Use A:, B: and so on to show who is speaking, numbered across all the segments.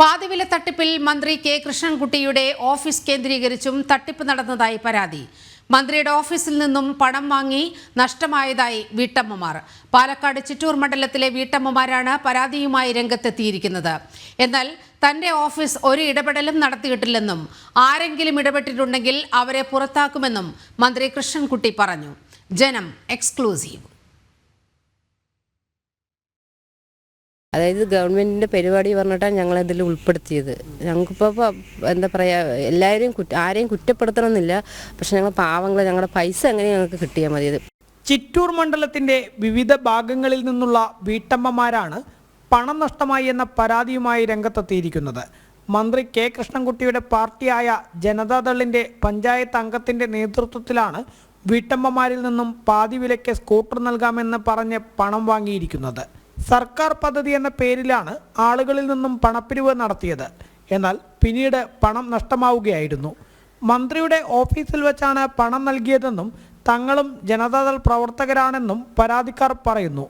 A: പാതിവില തട്ടിപ്പിൽ മന്ത്രി K കൃഷ്ണൻകുട്ടിയുടെ office കേന്ദ്രീകരിച്ചും തട്ടിപ്പ് നടന്നതായി പരാതി. മന്ത്രിയുടെ ഓഫീസിൽ നിന്നും പണം വാങ്ങി നഷ്ടമായതായി വീട്ടമ്മമാർ. പാലക്കാട് ചിറ്റൂർ മണ്ഡലത്തിലെ വീട്ടമ്മമാരാണ് പരാതിയുമായി രംഗത്തെത്തിയിരിക്കുന്നത്. എന്നാൽ തന്റെ ഓഫീസ് ഒരു ഇടപെടലും നടത്തിയിട്ടില്ലെന്നും ആരെങ്കിലും ഇടപെട്ടിട്ടുണ്ടെങ്കിൽ അവരെ പുറത്താക്കുമെന്നും മന്ത്രി കൃഷ്ണൻകുട്ടി പറഞ്ഞു. ജനം എക്സ്ക്ലൂസീവ്.
B: അതായത് ഗവൺമെന്റിന്റെ പരിപാടി പറഞ്ഞിട്ടാണ് ഞങ്ങൾ ഇതിൽ ഉൾപ്പെടുത്തിയത്. ഞങ്ങൾക്കിപ്പോൾ എന്താ പറയുക എല്ലാവരെയും കുറ്റ ആരെയും കുറ്റപ്പെടുത്തണമെന്നില്ല പക്ഷെ ഞങ്ങൾ പാവങ്ങൾ ഞങ്ങളുടെ പൈസ എങ്ങനെ ഞങ്ങൾക്ക് കിട്ടിയാൽ മതിയത്.
C: ചിറ്റൂർ മണ്ഡലത്തിന്റെ വിവിധ ഭാഗങ്ങളിൽ നിന്നുള്ള വീട്ടമ്മമാരാണ് പണം നഷ്ടമായി എന്ന പരാതിയുമായി രംഗത്തെത്തിയിരിക്കുന്നത്. മന്ത്രി കെ കൃഷ്ണൻകുട്ടിയുടെ പാർട്ടിയായ ജനതാദളിന്റെ പഞ്ചായത്ത് അംഗത്തിന്റെ നേതൃത്വത്തിലാണ് വീട്ടമ്മമാരിൽ നിന്നും പാതി വിലയ്ക്ക് സ്കൂട്ടർ നൽകാമെന്ന് പറഞ്ഞ് പണം വാങ്ങിയിരിക്കുന്നത്. സർക്കാർ പദ്ധതി എന്ന പേരിലാണ് ആളുകളിൽ നിന്നും പണപ്പിരിവ് നടത്തിയത്. എന്നാൽ പിന്നീട് പണം നഷ്ടമാവുകയായിരുന്നു. മന്ത്രിയുടെ ഓഫീസിൽ വെച്ചാണ് പണം നൽകിയതെന്നും തങ്ങളും ജനതാദൾ പ്രവർത്തകരാണെന്നും പരാതിക്കാർ പറയുന്നു.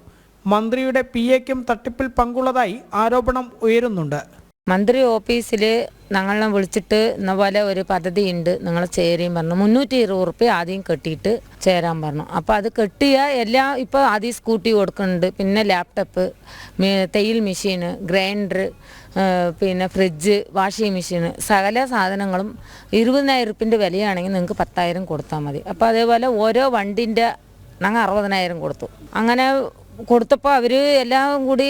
C: മന്ത്രിയുടെ പി എക്കും തട്ടിപ്പിൽ പങ്കുള്ളതായി ആരോപണം ഉയരുന്നുണ്ട്.
D: മന്ത്രി ഓഫീസിൽ ഞങ്ങളെ വിളിച്ചിട്ട് ഇന്ന പോലെ ഒരു പദ്ധതി ഉണ്ട് നിങ്ങൾ ചേരുകയും പറഞ്ഞു. മുന്നൂറ്റി ഇരുപത് റുപ്യ ആദ്യം കെട്ടിയിട്ട് ചേരാൻ പറഞ്ഞു. അപ്പോൾ അത് കെട്ടിയ എല്ലാം ഇപ്പോൾ ആദ്യം സ്കൂട്ടി കൊടുക്കുന്നുണ്ട് പിന്നെ ലാപ്ടോപ്പ് തയ്യൽ മെഷീന് ഗ്രൈൻഡർ പിന്നെ ഫ്രിഡ്ജ് വാഷിംഗ് മെഷീന് സകല സാധനങ്ങളും ഇരുപതിനായിരം റുപ്യന്റെ വിലയാണെങ്കിൽ നിങ്ങൾക്ക് പത്തായിരം കൊടുത്താൽ മതി. അപ്പോൾ അതേപോലെ ഓരോ വണ്ടിന്റെ ഞങ്ങൾ അറുപതിനായിരം കൊടുത്തു. അങ്ങനെ കൊടുത്തപ്പോൾ അവർ എല്ലാം കൂടി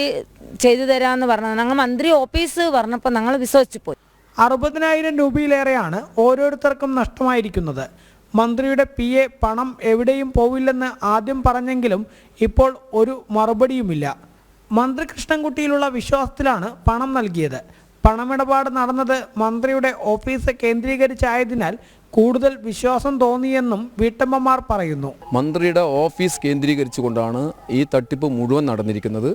D: ചെയ്തു തരാമെന്ന് പറഞ്ഞത്. ഞങ്ങൾ മന്ത്രി ഓഫീസ് പറഞ്ഞപ്പോൾ ഞങ്ങൾ വിശ്വസിച്ചു പോയി.
C: അറുപതിനായിരം രൂപയിലേറെയാണ് ഓരോരുത്തർക്കും നഷ്ടമായിരിക്കുന്നത്. മന്ത്രിയുടെ പി എ പണം എവിടെയും പോവില്ലെന്ന് ആദ്യം പറഞ്ഞെങ്കിലും ഇപ്പോൾ ഒരു മറുപടിയുമില്ല. മന്ത്രി കൃഷ്ണൻകുട്ടിയിലുള്ള വിശ്വാസത്തിലാണ് പണം നൽകിയത്. പണമിടപാട് നടന്നത് മന്ത്രിയുടെ ഓഫീസ് കേന്ദ്രീകരിച്ചായതിനാൽ കൂടുതൽ വിശ്വാസം തോന്നിയെന്നും വീട്ടമ്മമാർ പറയുന്നു.
E: മന്ത്രിയുടെ ഓഫീസ് കേന്ദ്രീകരിച്ചുകൊണ്ടാണ് ഈ തട്ടിപ്പ് മുഴുവൻ നടന്നിരിക്കുന്നത്.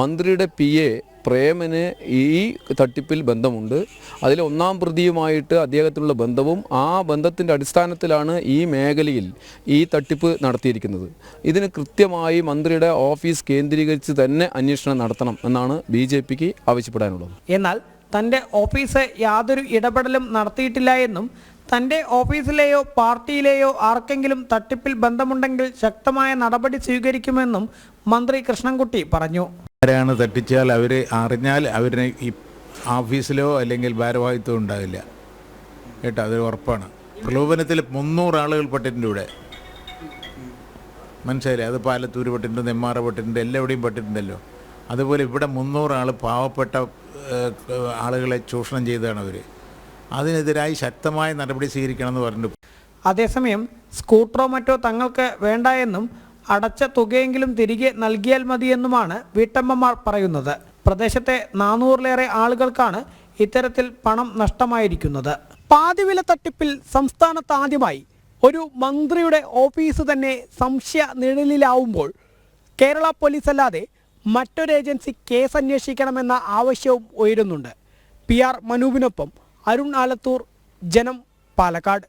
E: മന്ത്രിയുടെ പി എ പ്രേമന് ഈ തട്ടിപ്പിൽ ബന്ധമുണ്ട്. അതിൽ ഒന്നാം പ്രതിയുമായിട്ട് അദ്ദേഹത്തിനുള്ള ബന്ധവും ആ ബന്ധത്തിന്റെ അടിസ്ഥാനത്തിലാണ് ഈ മേഖലയിൽ ഈ തട്ടിപ്പ് നടത്തിയിരിക്കുന്നത്. ഇതിന് കൃത്യമായി മന്ത്രിയുടെ ഓഫീസ് കേന്ദ്രീകരിച്ച് തന്നെ അന്വേഷണം നടത്തണം എന്നാണ് ബി ജെ പിക്ക് ആവശ്യപ്പെടാനുള്ളത്.
C: എന്നാൽ തന്റെ ഓഫീസ് യാതൊരു ഇടപെടലും നടത്തിയിട്ടില്ല എന്നും തന്റെ ഓഫീസിലെയോ പാർട്ടിയിലെയോ ആർക്കെങ്കിലും തട്ടിപ്പിൽ ബന്ധമുണ്ടെങ്കിൽ ശക്തമായ നടപടി സ്വീകരിക്കുമെന്നും മന്ത്രി കൃഷ്ണൻകുട്ടി പറഞ്ഞു.
F: ആരാണ് തട്ടിച്ചാൽ അവരെ അറിഞ്ഞാൽ അവരെ ഈ ഓഫീസിലോ അല്ലെങ്കിൽ ഭാരവാഹിത്വം ഉണ്ടാവില്ല. കേട്ടോ അതൊരു ഉറപ്പാണ്. പ്രലോഭനത്തിൽ മുന്നൂറ് ആളുകൾ പെട്ടിട്ടുണ്ട് ഇവിടെ. മനസ്സിലായി അത് പാലത്തൂർ പെട്ടിട്ടുണ്ട് നെമ്മാറ പെട്ടിട്ടുണ്ട് എല്ലാവിടെയും പെട്ടിട്ടുണ്ടല്ലോ. അതുപോലെ ഇവിടെ മുന്നൂറ് ആൾ പാവപ്പെട്ട ആളുകളെ ചൂഷണം ചെയ്തതാണ് അവർ അതിനെതിരായി ശക്തമായ നടപടി സ്വീകരിക്കണമെന്ന് പറഞ്ഞിട്ട്
C: അതേസമയം സ്കൂട്ടറോ മറ്റോ തങ്ങൾക്ക് വേണ്ട എന്നും അടച്ച തുകയെങ്കിലും തിരികെ നൽകിയാൽ മതിയെന്നുമാണ് വീട്ടമ്മമാർ പറയുന്നത്. പ്രദേശത്തെ നാനൂറിലേറെ ആളുകൾക്കാണ് ഇത്തരത്തിൽ പണം നഷ്ടമായിരിക്കുന്നത്. പാതിവില തട്ടിപ്പിൽ സംസ്ഥാനത്ത് ആദ്യമായി ഒരു മന്ത്രിയുടെ ഓഫീസ് തന്നെ സംശയ നിഴലിലാവുമ്പോൾ കേരള പോലീസ് അല്ലാതെ മറ്റൊരു ഏജൻസി കേസ് അന്വേഷിക്കണമെന്ന ആവശ്യവും ഉയരുന്നുണ്ട്. പി ആർ മനൂപിനൊപ്പം അരുൺ ആലത്തൂർ ജനം പാലക്കാട്.